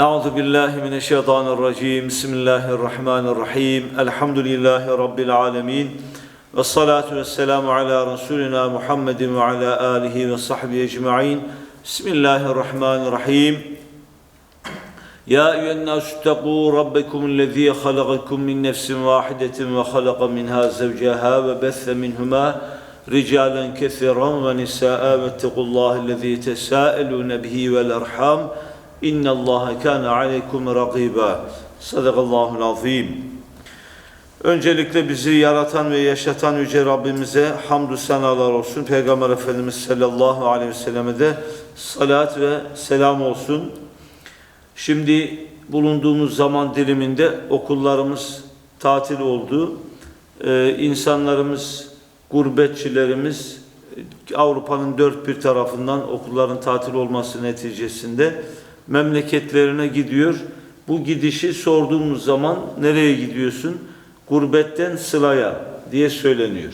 أعوذ بالله من الشيطان الرجيم. بسم الله الرحمن الرحيم. الحمد لله رب العالمين. والصلاة والسلام على رسولنا محمد وعلى آله وصحبه أجمعين. بسم الله الرحمن الرحيم. يا أيها الناس اتقوا ربكم الذي خلقكم من نفس واحدة وخلق منها زوجها وبث منهما رجالا كثيرا ونساء. واتقوا الله الذي تساءلون به والأرحام. إن İnna Allah kana aleykum rakiba. Sadakallahu azim. Öncelikle bizi yaratan ve yaşatan yüce Rabbimize hamdü senalar olsun. Peygamber Efendimiz sallallahu aleyhi ve selleme de salat ve selam olsun. Şimdi bulunduğumuz zaman diliminde okullarımız tatil oldu. Ee, insanlarımız, gurbetçilerimiz Avrupa'nın dört bir tarafından okulların tatil olması neticesinde memleketlerine gidiyor. Bu gidişi sorduğumuz zaman nereye gidiyorsun? Gurbetten sılaya diye söyleniyor.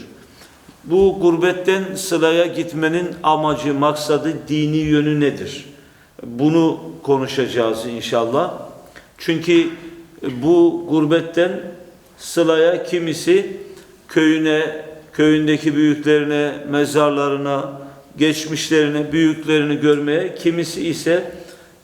Bu gurbetten sılaya gitmenin amacı, maksadı, dini yönü nedir? Bunu konuşacağız inşallah. Çünkü bu gurbetten sılaya kimisi köyüne, köyündeki büyüklerine, mezarlarına, geçmişlerine, büyüklerini görmeye, kimisi ise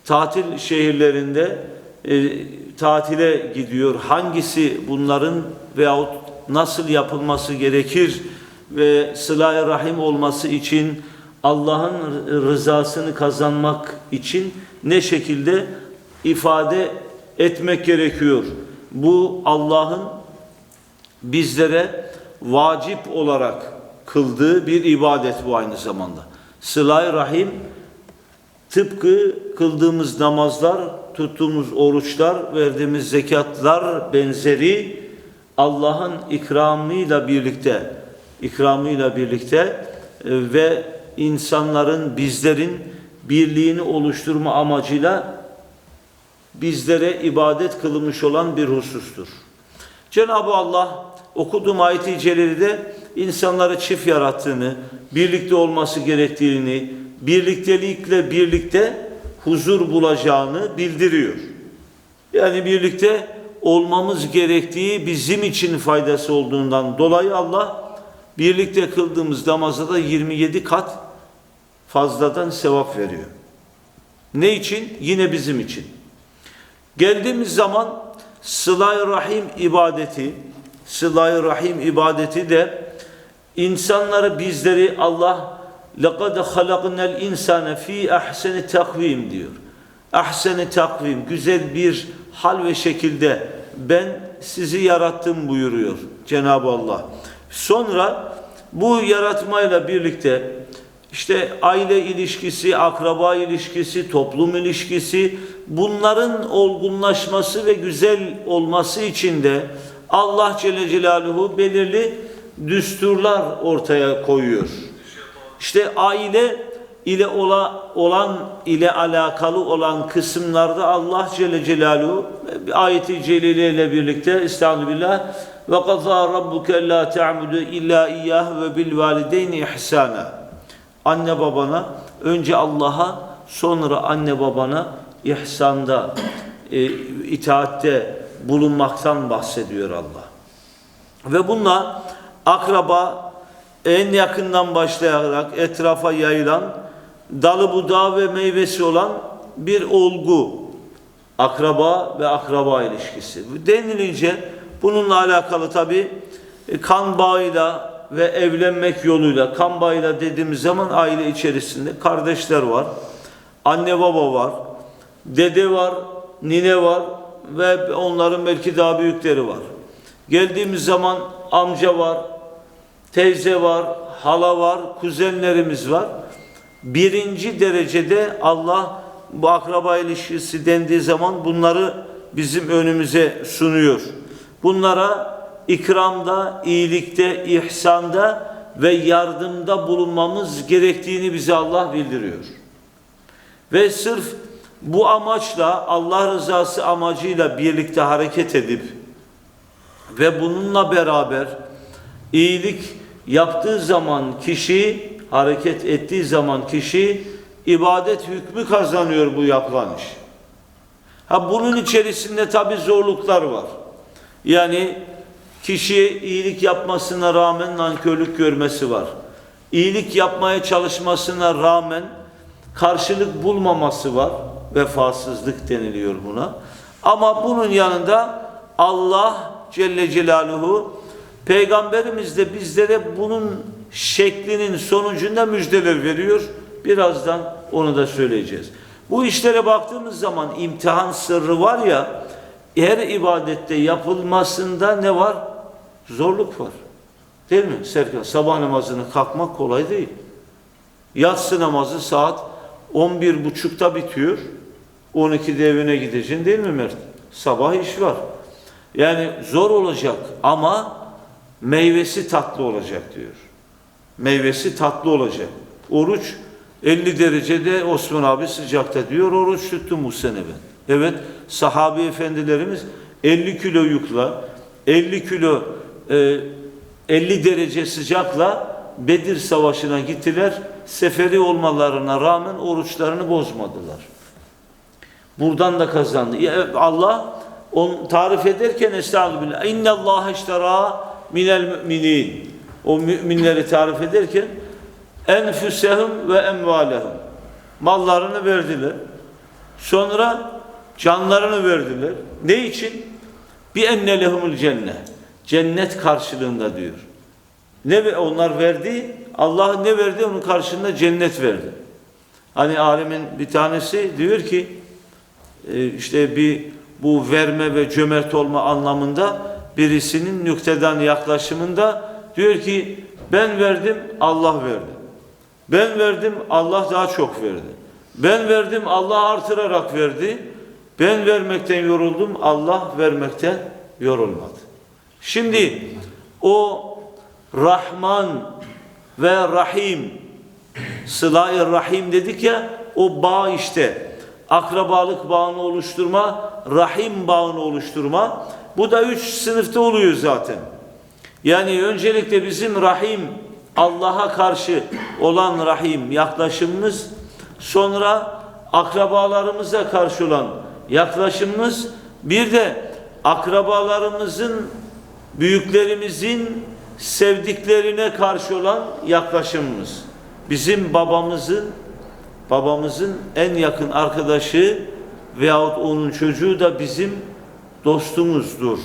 tatil şehirlerinde e, tatile gidiyor. Hangisi bunların veyahut nasıl yapılması gerekir ve sıla rahim olması için Allah'ın rızasını kazanmak için ne şekilde ifade etmek gerekiyor? Bu Allah'ın bizlere vacip olarak kıldığı bir ibadet bu aynı zamanda. Sıla-i Rahim tıpkı kıldığımız namazlar, tuttuğumuz oruçlar, verdiğimiz zekatlar benzeri Allah'ın ikramıyla birlikte ikramıyla birlikte e, ve insanların bizlerin birliğini oluşturma amacıyla bizlere ibadet kılınmış olan bir husustur. Cenab-ı Allah okuduğum ayet-i celilede insanları çift yarattığını, birlikte olması gerektiğini, birliktelikle birlikte huzur bulacağını bildiriyor. Yani birlikte olmamız gerektiği bizim için faydası olduğundan dolayı Allah birlikte kıldığımız namaza da 27 kat fazladan sevap veriyor. Ne için? Yine bizim için. Geldiğimiz zaman sıla rahim ibadeti, sıla rahim ibadeti de insanları bizleri Allah لَقَدْ خَلَقْنَا الْاِنْسَانَ ف۪ي اَحْسَنِ takvim diyor. Ahseni takvim, güzel bir hal ve şekilde ben sizi yarattım buyuruyor Cenab-ı Allah. Sonra bu yaratmayla birlikte işte aile ilişkisi, akraba ilişkisi, toplum ilişkisi bunların olgunlaşması ve güzel olması için de Allah Celle Celaluhu belirli düsturlar ortaya koyuyor. İşte aile ile ola, olan ile alakalı olan kısımlarda Allah Celle Celaluhu ayeti celile ile birlikte Estağfirullah ve qazâ rabbuke la ta'budu illa iyyah ve bil valideyni ihsana. Anne babana önce Allah'a sonra anne babana ihsanda e, itaatte bulunmaktan bahsediyor Allah. Ve bununla akraba en yakından başlayarak etrafa yayılan dalı budağı ve meyvesi olan bir olgu akraba ve akraba ilişkisi. Denilince bununla alakalı tabi kan bağıyla ve evlenmek yoluyla kan bağıyla dediğimiz zaman aile içerisinde kardeşler var, anne baba var, dede var, nine var ve onların belki daha büyükleri var. Geldiğimiz zaman amca var, teyze var, hala var, kuzenlerimiz var. Birinci derecede Allah bu akraba ilişkisi dendiği zaman bunları bizim önümüze sunuyor. Bunlara ikramda, iyilikte, ihsanda ve yardımda bulunmamız gerektiğini bize Allah bildiriyor. Ve sırf bu amaçla Allah rızası amacıyla birlikte hareket edip ve bununla beraber iyilik yaptığı zaman kişi hareket ettiği zaman kişi ibadet hükmü kazanıyor bu yapılan iş. Ha bunun içerisinde tabi zorluklar var. Yani kişi iyilik yapmasına rağmen nankörlük görmesi var. İyilik yapmaya çalışmasına rağmen karşılık bulmaması var. Vefasızlık deniliyor buna. Ama bunun yanında Allah Celle Celaluhu Peygamberimiz de bizlere bunun şeklinin sonucunda müjdeler veriyor. Birazdan onu da söyleyeceğiz. Bu işlere baktığımız zaman imtihan sırrı var ya her ibadette yapılmasında ne var? Zorluk var. Değil mi Serkan? Sabah namazını kalkmak kolay değil. Yatsı namazı saat 11.30'da bitiyor. 12'de evine gideceksin değil mi Mert? Sabah iş var. Yani zor olacak ama meyvesi tatlı olacak diyor. Meyvesi tatlı olacak. Oruç 50 derecede Osman abi sıcakta diyor. Oruç tuttum bu sene ben. Evet sahabi efendilerimiz 50 kilo yükle 50 kilo e, 50 derece sıcakla Bedir Savaşı'na gittiler. Seferi olmalarına rağmen oruçlarını bozmadılar. Buradan da kazandı. Allah on tarif ederken estağfirullah. İnne Allah iştera minel müminin. O müminleri tarif ederken enfüsehum ve emvalehum. Mallarını verdiler. Sonra canlarını verdiler. Ne için? Bir enne lehumul cennet. Cennet karşılığında diyor. Ne onlar verdi? Allah ne verdi? Onun karşılığında cennet verdi. Hani alemin bir tanesi diyor ki e, işte bir bu verme ve cömert olma anlamında birisinin nükteden yaklaşımında diyor ki ben verdim Allah verdi. Ben verdim Allah daha çok verdi. Ben verdim Allah artırarak verdi. Ben vermekten yoruldum Allah vermekten yorulmadı. Şimdi o Rahman ve Rahim Sıla-i Rahim dedik ya o bağ işte akrabalık bağını oluşturma rahim bağını oluşturma bu da üç sınıfta oluyor zaten. Yani öncelikle bizim rahim Allah'a karşı olan rahim yaklaşımımız sonra akrabalarımıza karşı olan yaklaşımımız bir de akrabalarımızın büyüklerimizin sevdiklerine karşı olan yaklaşımımız. Bizim babamızın babamızın en yakın arkadaşı veyahut onun çocuğu da bizim dostumuzdur.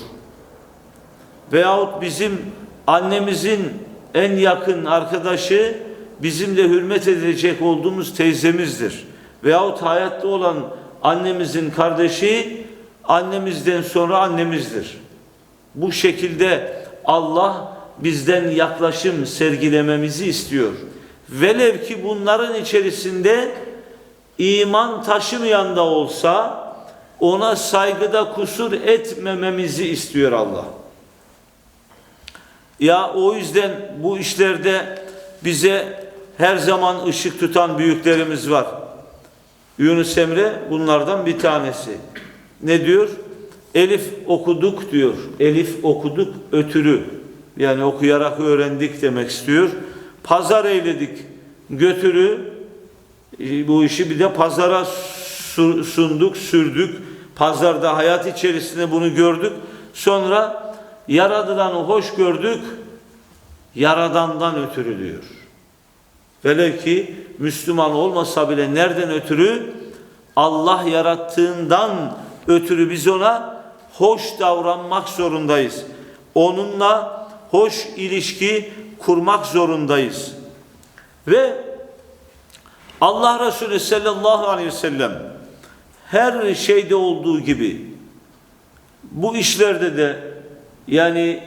Veyahut bizim annemizin en yakın arkadaşı bizimle hürmet edecek olduğumuz teyzemizdir. Veyahut hayatta olan annemizin kardeşi annemizden sonra annemizdir. Bu şekilde Allah bizden yaklaşım sergilememizi istiyor. Velev ki bunların içerisinde iman taşımayan da olsa ona saygıda kusur etmememizi istiyor Allah. Ya o yüzden bu işlerde bize her zaman ışık tutan büyüklerimiz var. Yunus Emre bunlardan bir tanesi. Ne diyor? Elif okuduk diyor. Elif okuduk ötürü. Yani okuyarak öğrendik demek istiyor. Pazar eyledik götürü e, bu işi bir de pazara su- sunduk, sürdük. Pazarda hayat içerisinde bunu gördük. Sonra yaradılanı hoş gördük. Yaradandan ötürü diyor. Velev ki Müslüman olmasa bile nereden ötürü? Allah yarattığından ötürü biz ona hoş davranmak zorundayız. Onunla hoş ilişki kurmak zorundayız. Ve Allah Resulü sallallahu aleyhi ve sellem her şeyde olduğu gibi bu işlerde de yani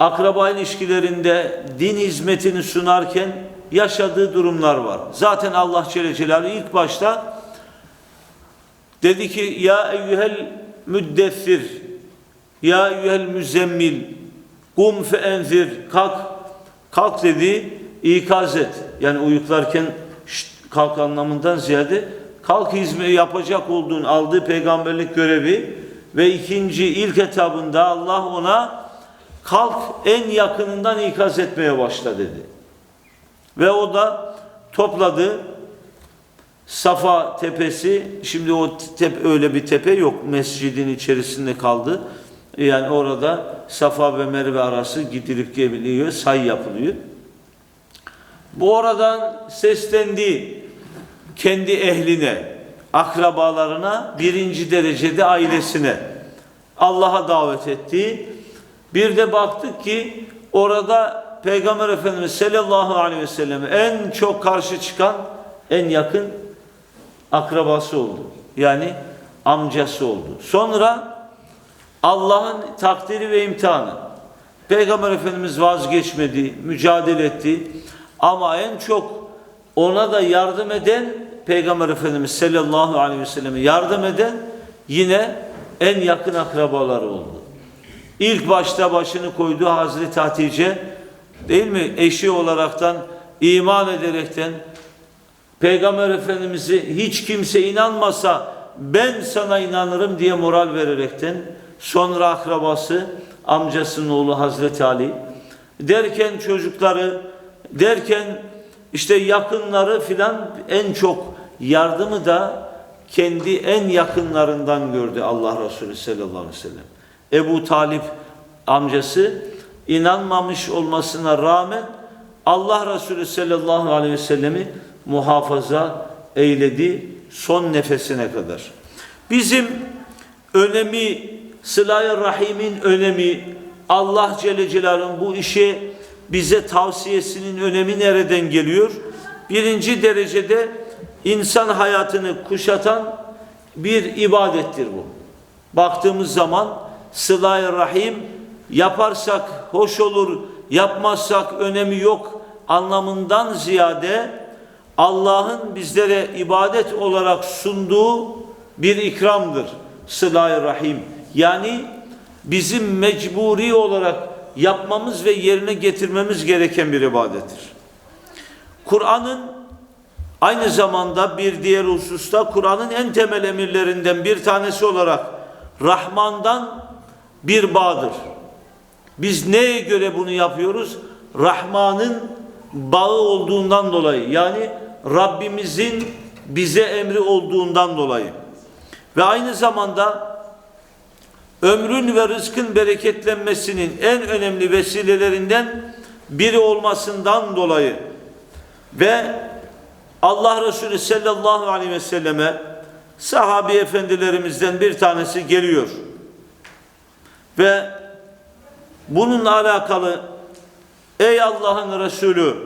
akraba ilişkilerinde din hizmetini sunarken yaşadığı durumlar var. Zaten Allah Celle Celaluhu ilk başta dedi ki ya eyyuhel müddessir ya eyyuhel müzemmil kum fe enzir kalk kalk dedi ikaz et. Yani uyuklarken şşt, kalk anlamından ziyade kalk hizmeti yapacak olduğun aldığı peygamberlik görevi ve ikinci ilk etabında Allah ona kalk en yakınından ikaz etmeye başla dedi. Ve o da topladı Safa tepesi, şimdi o tepe, öyle bir tepe yok. Mescidin içerisinde kaldı. Yani orada Safa ve Merve arası gidilip geliniyor, say yapılıyor. Bu oradan seslendi kendi ehline, akrabalarına, birinci derecede ailesine Allah'a davet etti. Bir de baktık ki orada Peygamber Efendimiz sallallahu aleyhi ve selleme en çok karşı çıkan en yakın akrabası oldu. Yani amcası oldu. Sonra Allah'ın takdiri ve imtihanı. Peygamber Efendimiz vazgeçmedi, mücadele etti. Ama en çok ona da yardım eden Peygamber Efendimiz sallallahu aleyhi ve selleme yardım eden yine en yakın akrabaları oldu. İlk başta başını koyduğu Hazreti Hatice değil mi? Eşi olaraktan iman ederekten Peygamber Efendimiz'i hiç kimse inanmasa ben sana inanırım diye moral vererekten sonra akrabası amcasının oğlu Hazreti Ali derken çocukları derken işte yakınları filan en çok yardımı da kendi en yakınlarından gördü Allah Resulü sallallahu aleyhi ve sellem. Ebu Talip amcası inanmamış olmasına rağmen Allah Resulü sallallahu aleyhi ve sellemi muhafaza eyledi son nefesine kadar. Bizim önemi, sıla rahimin önemi, Allah Celle Celaluhu'nun bu işe bize tavsiyesinin önemi nereden geliyor? Birinci derecede insan hayatını kuşatan bir ibadettir bu. Baktığımız zaman sıla rahim yaparsak hoş olur, yapmazsak önemi yok anlamından ziyade Allah'ın bizlere ibadet olarak sunduğu bir ikramdır. Sıla-i Rahim. Yani bizim mecburi olarak yapmamız ve yerine getirmemiz gereken bir ibadettir. Kur'an'ın aynı zamanda bir diğer hususta Kur'an'ın en temel emirlerinden bir tanesi olarak Rahman'dan bir bağdır. Biz neye göre bunu yapıyoruz? Rahman'ın bağı olduğundan dolayı yani Rabbimizin bize emri olduğundan dolayı ve aynı zamanda ömrün ve rızkın bereketlenmesinin en önemli vesilelerinden biri olmasından dolayı ve Allah Resulü sallallahu aleyhi ve selleme sahabi efendilerimizden bir tanesi geliyor ve bununla alakalı ey Allah'ın Resulü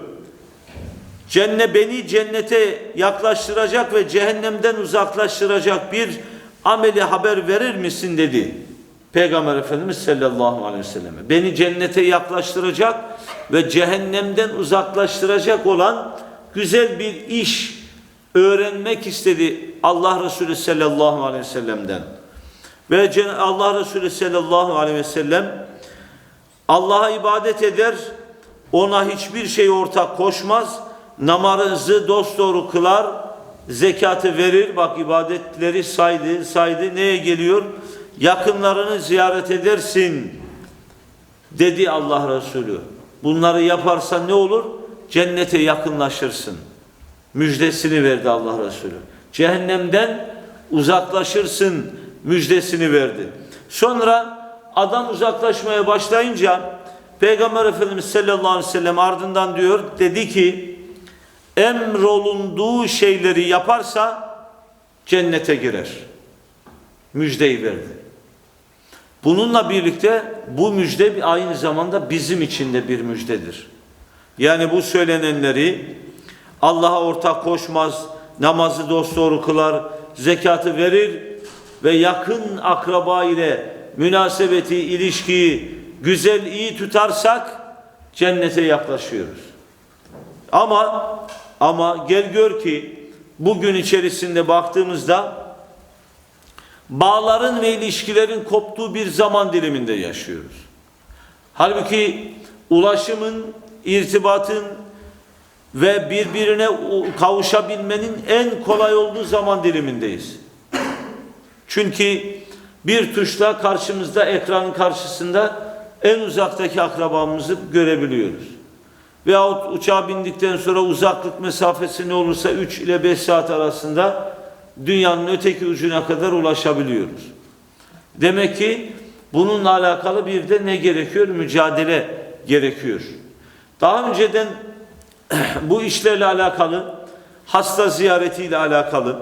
cennet beni cennete yaklaştıracak ve cehennemden uzaklaştıracak bir ameli haber verir misin dedi. Peygamber Efendimiz sallallahu aleyhi ve selleme. Beni cennete yaklaştıracak ve cehennemden uzaklaştıracak olan güzel bir iş öğrenmek istedi Allah Resulü sallallahu aleyhi ve sellem'den. Ve Allah Resulü sallallahu aleyhi ve sellem Allah'a ibadet eder, ona hiçbir şey ortak koşmaz, namazı dosdoğru kılar, zekatı verir. Bak ibadetleri saydı, saydı. Neye geliyor? Yakınlarını ziyaret edersin dedi Allah Resulü. Bunları yaparsan ne olur? Cennete yakınlaşırsın. Müjdesini verdi Allah Resulü. Cehennemden uzaklaşırsın müjdesini verdi. Sonra adam uzaklaşmaya başlayınca Peygamber Efendimiz sallallahu aleyhi ve sellem ardından diyor dedi ki emrolunduğu şeyleri yaparsa cennete girer. Müjdeyi verdi. Bununla birlikte bu müjde aynı zamanda bizim için de bir müjdedir. Yani bu söylenenleri Allah'a ortak koşmaz, namazı dosdoğru kılar, zekatı verir ve yakın akraba ile münasebeti, ilişkiyi güzel iyi tutarsak cennete yaklaşıyoruz. Ama ama gel gör ki bugün içerisinde baktığımızda bağların ve ilişkilerin koptuğu bir zaman diliminde yaşıyoruz. Halbuki ulaşımın, irtibatın ve birbirine kavuşabilmenin en kolay olduğu zaman dilimindeyiz. Çünkü bir tuşla karşımızda ekranın karşısında en uzaktaki akrabamızı görebiliyoruz. Veyahut uçağa bindikten sonra uzaklık mesafesi ne olursa 3 ile 5 saat arasında dünyanın öteki ucuna kadar ulaşabiliyoruz. Demek ki bununla alakalı bir de ne gerekiyor? Mücadele gerekiyor. Daha önceden bu işlerle alakalı, hasta ziyaretiyle alakalı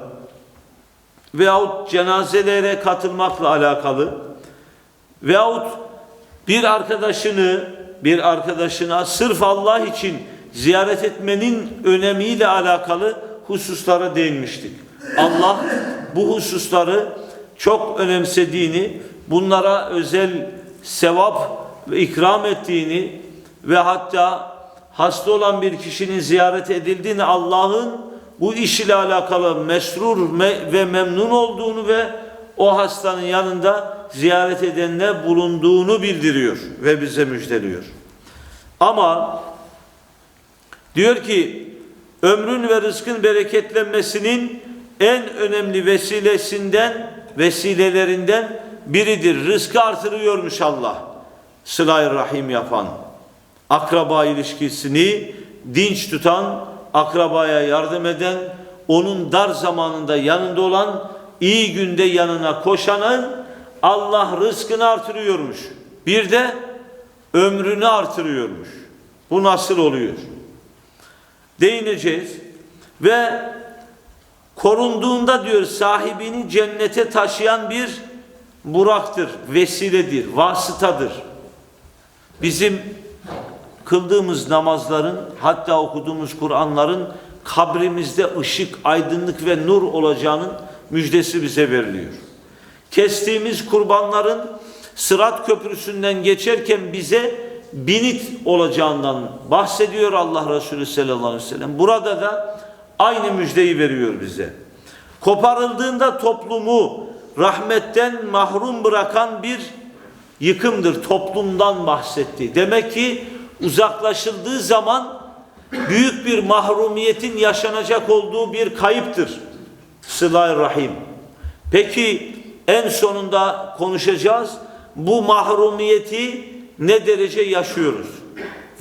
veyahut cenazelere katılmakla alakalı veyahut bir arkadaşını bir arkadaşına sırf Allah için ziyaret etmenin önemiyle alakalı hususlara değinmiştik. Allah bu hususları çok önemsediğini, bunlara özel sevap ve ikram ettiğini ve hatta hasta olan bir kişinin ziyaret edildiğini Allah'ın bu iş ile alakalı mesrur me- ve memnun olduğunu ve o hastanın yanında ziyaret edenle bulunduğunu bildiriyor ve bize müjdeliyor. Ama diyor ki ömrün ve rızkın bereketlenmesinin en önemli vesilesinden vesilelerinden biridir. Rızkı artırıyormuş Allah. Sıla-i Rahim yapan, akraba ilişkisini dinç tutan, akrabaya yardım eden, onun dar zamanında yanında olan, iyi günde yanına koşanın Allah rızkını artırıyormuş. Bir de ömrünü artırıyormuş. Bu nasıl oluyor? Değineceğiz. Ve korunduğunda diyor sahibini cennete taşıyan bir buraktır, vesiledir, vasıtadır. Bizim kıldığımız namazların hatta okuduğumuz Kur'anların kabrimizde ışık, aydınlık ve nur olacağının müjdesi bize veriliyor. Kestiğimiz kurbanların Sırat Köprüsü'nden geçerken bize binit olacağından bahsediyor Allah Resulü sallallahu aleyhi ve sellem. Burada da aynı müjdeyi veriyor bize. Koparıldığında toplumu rahmetten mahrum bırakan bir yıkımdır. Toplumdan bahsetti. Demek ki uzaklaşıldığı zaman büyük bir mahrumiyetin yaşanacak olduğu bir kayıptır. Sıla-i Rahim. Peki en sonunda konuşacağız. Bu mahrumiyeti ne derece yaşıyoruz?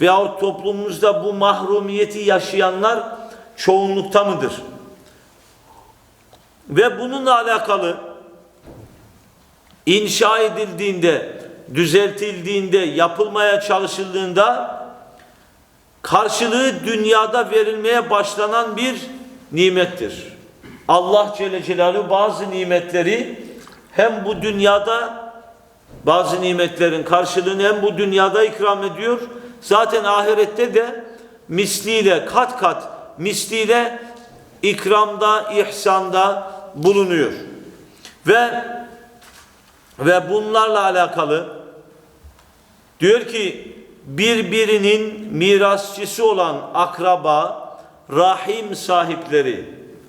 Veyahut toplumumuzda bu mahrumiyeti yaşayanlar çoğunlukta mıdır? Ve bununla alakalı inşa edildiğinde, düzeltildiğinde, yapılmaya çalışıldığında karşılığı dünyada verilmeye başlanan bir nimettir. Allah Celle Celaluhu bazı nimetleri hem bu dünyada bazı nimetlerin karşılığını hem bu dünyada ikram ediyor. Zaten ahirette de misliyle kat kat misliyle ikramda, ihsanda bulunuyor. Ve ve bunlarla alakalı diyor ki birbirinin mirasçısı olan akraba, rahim sahipleri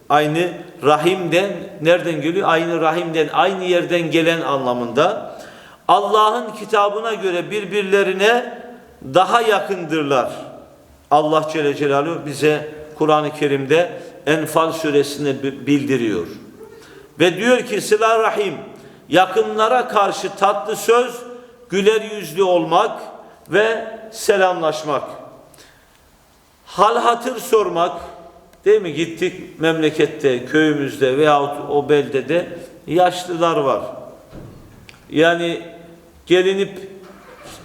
aynı rahimden nereden geliyor? Aynı rahimden, aynı yerden gelen anlamında Allah'ın kitabına göre birbirlerine daha yakındırlar. Allah Celle Celaluhu bize Kur'an-ı Kerim'de Enfal suresinde bildiriyor. Ve diyor ki sıla rahim yakınlara karşı tatlı söz, güler yüzlü olmak ve selamlaşmak. Hal hatır sormak, değil mi? Gittik memlekette, köyümüzde veyahut o beldede yaşlılar var. Yani gelinip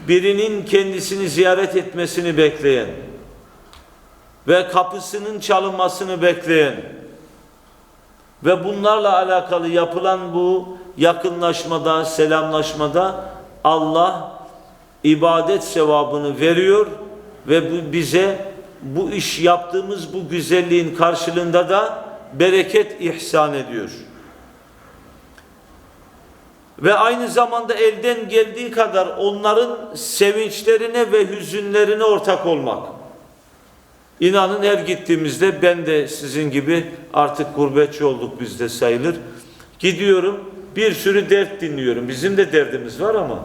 birinin kendisini ziyaret etmesini bekleyen ve kapısının çalınmasını bekleyen ve bunlarla alakalı yapılan bu yakınlaşmada, selamlaşmada Allah ibadet sevabını veriyor ve bize bu iş yaptığımız bu güzelliğin karşılığında da bereket ihsan ediyor. Ve aynı zamanda elden geldiği kadar onların sevinçlerine ve hüzünlerine ortak olmak. İnanın her gittiğimizde ben de sizin gibi artık gurbetçi olduk bizde sayılır. Gidiyorum bir sürü dert dinliyorum. Bizim de derdimiz var ama.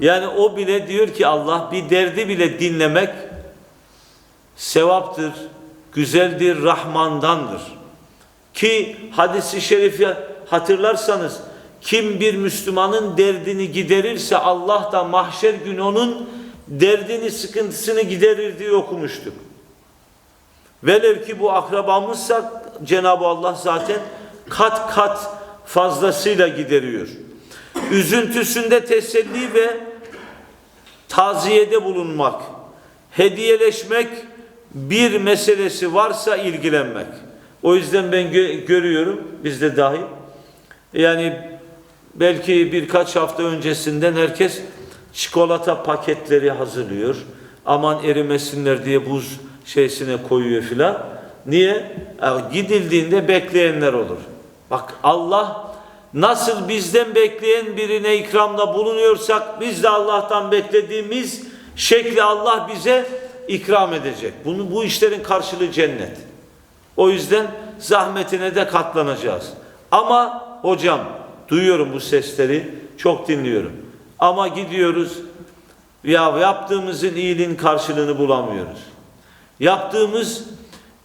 Yani o bile diyor ki Allah bir derdi bile dinlemek sevaptır, güzeldir, Rahman'dandır. Ki hadisi şerifi hatırlarsanız kim bir Müslümanın derdini giderirse Allah da mahşer günü onun derdini, sıkıntısını giderir diye okumuştuk. Velev ki bu akrabamızsa Cenab-ı Allah zaten kat kat fazlasıyla gideriyor. Üzüntüsünde teselli ve taziyede bulunmak, hediyeleşmek bir meselesi varsa ilgilenmek. O yüzden ben gö- görüyorum, bizde dahil. Yani belki birkaç hafta öncesinden herkes çikolata paketleri hazırlıyor. Aman erimesinler diye buz şeysine koyuyor filan. Niye? Gidildiğinde bekleyenler olur. Bak Allah nasıl bizden bekleyen birine ikramda bulunuyorsak biz de Allah'tan beklediğimiz şekli Allah bize ikram edecek. Bunu bu işlerin karşılığı cennet. O yüzden zahmetine de katlanacağız. Ama hocam duyuyorum bu sesleri, çok dinliyorum. Ama gidiyoruz ya yaptığımızın iyiliğin karşılığını bulamıyoruz. Yaptığımız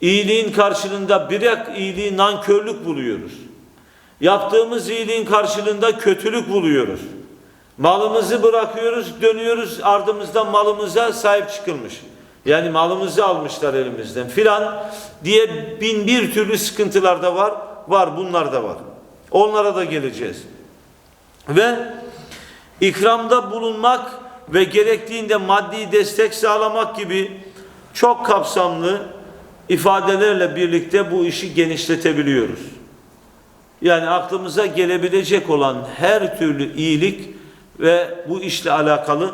iyiliğin karşılığında birer iyiliği nankörlük buluyoruz. Yaptığımız iyiliğin karşılığında kötülük buluyoruz. Malımızı bırakıyoruz, dönüyoruz ardımızdan malımıza sahip çıkılmış. Yani malımızı almışlar elimizden filan diye bin bir türlü sıkıntılar da var. Var bunlar da var. Onlara da geleceğiz. Ve ikramda bulunmak ve gerektiğinde maddi destek sağlamak gibi çok kapsamlı ifadelerle birlikte bu işi genişletebiliyoruz. Yani aklımıza gelebilecek olan her türlü iyilik ve bu işle alakalı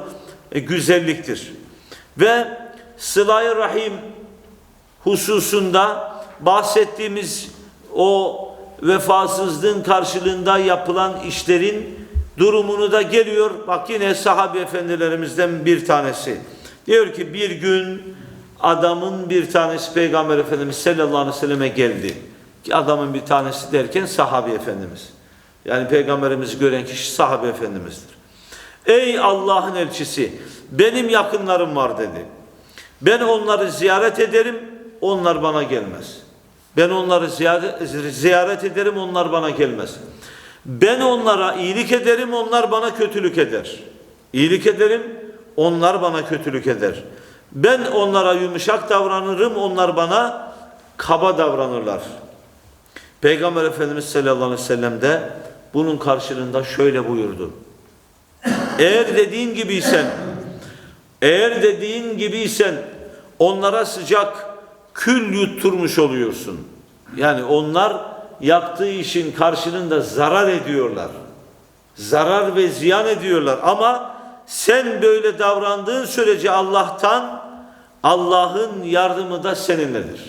e, güzelliktir. Ve sıla rahim hususunda bahsettiğimiz o vefasızlığın karşılığında yapılan işlerin durumunu da geliyor. Bak yine sahabe efendilerimizden bir tanesi. Diyor ki bir gün adamın bir tanesi Peygamber Efendimiz sallallahu aleyhi ve selleme geldi. Adamın bir tanesi derken sahabe efendimiz. Yani peygamberimizi gören kişi sahabe efendimizdir. Ey Allah'ın elçisi benim yakınlarım var dedi. Ben onları ziyaret ederim onlar bana gelmez. Ben onları ziyaret ederim onlar bana gelmez. Ben onlara iyilik ederim onlar bana kötülük eder. İyilik ederim onlar bana kötülük eder. Ben onlara yumuşak davranırım onlar bana kaba davranırlar. Peygamber Efendimiz sallallahu aleyhi ve sellem de bunun karşılığında şöyle buyurdu. Eğer dediğin gibiysen, eğer dediğin gibiysen onlara sıcak kül yutturmuş oluyorsun. Yani onlar yaptığı işin karşılığında zarar ediyorlar. Zarar ve ziyan ediyorlar ama sen böyle davrandığın sürece Allah'tan Allah'ın yardımı da seninledir.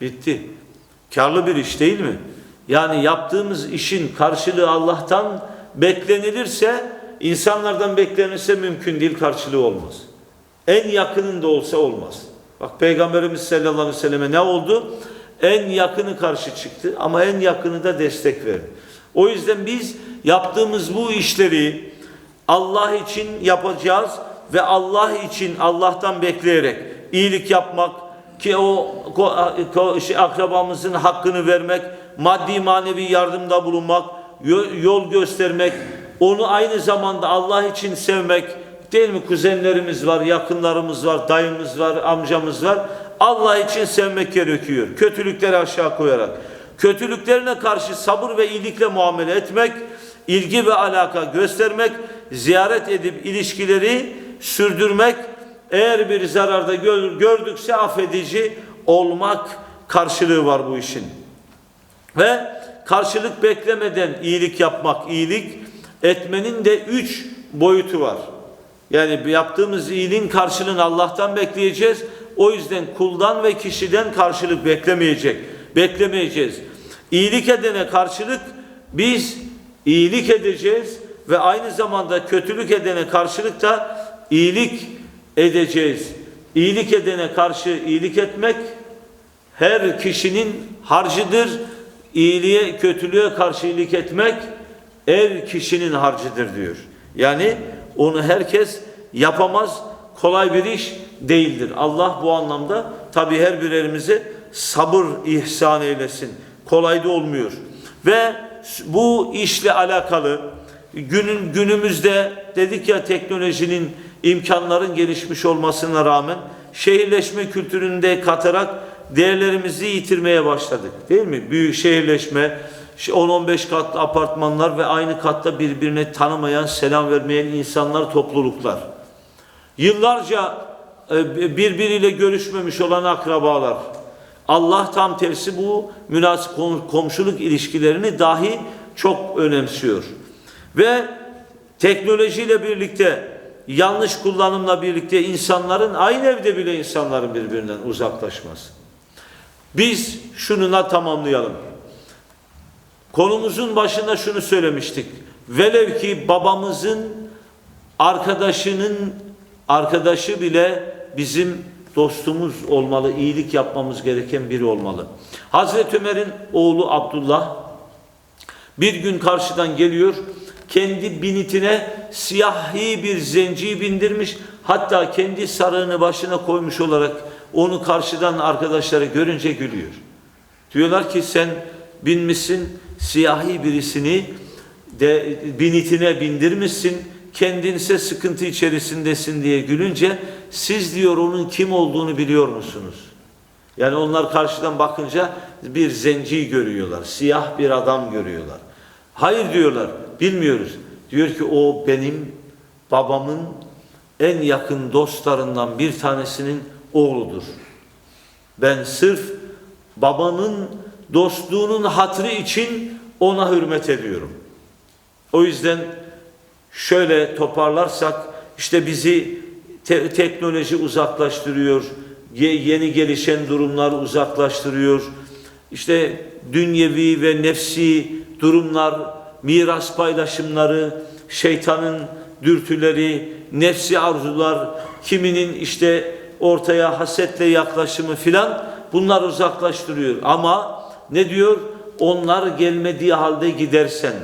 Bitti. Karlı bir iş değil mi? Yani yaptığımız işin karşılığı Allah'tan beklenilirse insanlardan beklenirse mümkün değil karşılığı olmaz. En yakının da olsa olmaz. Bak Peygamberimiz sallallahu aleyhi ve selleme ne oldu? En yakını karşı çıktı ama en yakını da destek verdi. O yüzden biz yaptığımız bu işleri Allah için yapacağız ve Allah için Allah'tan bekleyerek iyilik yapmak ki o şey, akrabamızın hakkını vermek, maddi manevi yardımda bulunmak, yo- yol göstermek, onu aynı zamanda Allah için sevmek, değil mi? Kuzenlerimiz var, yakınlarımız var, dayımız var, amcamız var. Allah için sevmek gerekiyor. Kötülükleri aşağı koyarak. Kötülüklerine karşı sabır ve iyilikle muamele etmek, ilgi ve alaka göstermek, ziyaret edip ilişkileri sürdürmek, eğer bir zararda gör- gördükse affedici olmak karşılığı var bu işin. Ve karşılık beklemeden iyilik yapmak, iyilik etmenin de üç boyutu var. Yani yaptığımız iyiliğin karşılığını Allah'tan bekleyeceğiz. O yüzden kuldan ve kişiden karşılık beklemeyecek. Beklemeyeceğiz. İyilik edene karşılık biz iyilik edeceğiz ve aynı zamanda kötülük edene karşılık da iyilik edeceğiz. İyilik edene karşı iyilik etmek her kişinin harcıdır. İyiliğe, kötülüğe karşı iyilik etmek her kişinin harcıdır diyor. Yani onu herkes yapamaz. Kolay bir iş değildir. Allah bu anlamda tabi her birerimize sabır ihsan eylesin. Kolay da olmuyor. Ve bu işle alakalı günün günümüzde dedik ya teknolojinin imkanların gelişmiş olmasına rağmen şehirleşme kültüründe katarak değerlerimizi yitirmeye başladık. Değil mi? Büyük şehirleşme, 10-15 katlı apartmanlar ve aynı katta birbirine tanımayan, selam vermeyen insanlar, topluluklar. Yıllarca e, birbiriyle görüşmemiş olan akrabalar. Allah tam tersi bu münasip komşuluk ilişkilerini dahi çok önemsiyor. Ve teknolojiyle birlikte yanlış kullanımla birlikte insanların aynı evde bile insanların birbirinden uzaklaşması. Biz şununla tamamlayalım. Konumuzun başında şunu söylemiştik. Velev ki babamızın arkadaşının arkadaşı bile bizim dostumuz olmalı, iyilik yapmamız gereken biri olmalı. Hazreti Ömer'in oğlu Abdullah bir gün karşıdan geliyor, kendi binitine siyahi bir zenciyi bindirmiş, hatta kendi sarığını başına koymuş olarak onu karşıdan arkadaşları görünce gülüyor. Diyorlar ki sen binmişsin siyahi birisini de binitine bindirmişsin, kendinse sıkıntı içerisindesin diye gülünce siz diyor onun kim olduğunu biliyor musunuz? Yani onlar karşıdan bakınca bir zenciyi görüyorlar, siyah bir adam görüyorlar. Hayır diyorlar, bilmiyoruz. Diyor ki o benim babamın en yakın dostlarından bir tanesinin oğludur. Ben sırf babanın dostluğunun hatrı için ona hürmet ediyorum. O yüzden şöyle toparlarsak işte bizi te teknoloji uzaklaştırıyor, ye yeni gelişen durumlar uzaklaştırıyor. İşte dünyevi ve nefsi durumlar, miras paylaşımları, şeytanın dürtüleri, nefsi arzular, kiminin işte ortaya hasetle yaklaşımı filan bunlar uzaklaştırıyor. Ama ne diyor? Onlar gelmediği halde gidersen,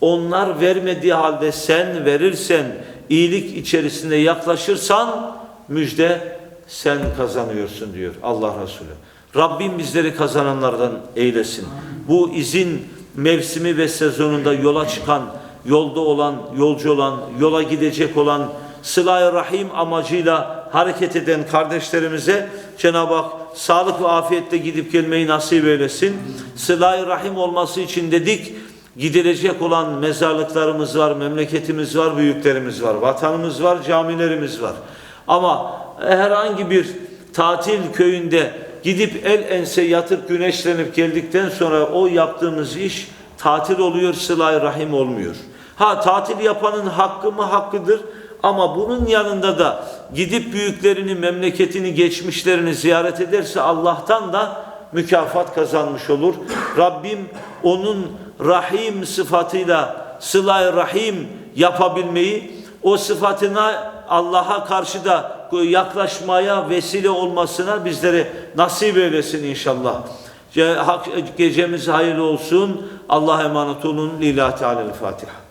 onlar vermediği halde sen verirsen, iyilik içerisinde yaklaşırsan müjde sen kazanıyorsun diyor Allah Resulü. Rabbim bizleri kazananlardan eylesin. Bu izin mevsimi ve sezonunda yola çıkan, yolda olan, yolcu olan, yola gidecek olan, sıla rahim amacıyla hareket eden kardeşlerimize Cenab-ı Hak sağlık ve afiyetle gidip gelmeyi nasip eylesin. sıla rahim olması için dedik, gidilecek olan mezarlıklarımız var, memleketimiz var, büyüklerimiz var, vatanımız var, camilerimiz var. Ama herhangi bir tatil köyünde gidip el ense yatıp güneşlenip geldikten sonra o yaptığımız iş tatil oluyor, sıla rahim olmuyor. Ha tatil yapanın hakkı mı hakkıdır ama bunun yanında da gidip büyüklerini, memleketini, geçmişlerini ziyaret ederse Allah'tan da mükafat kazanmış olur. Rabbim onun rahim sıfatıyla sıla rahim yapabilmeyi, o sıfatına Allah'a karşı da yaklaşmaya vesile olmasına bizlere nasip eylesin inşallah. Gecemiz hayırlı olsun. Allah emanet olun. Lillahi Teala'l-Fatiha.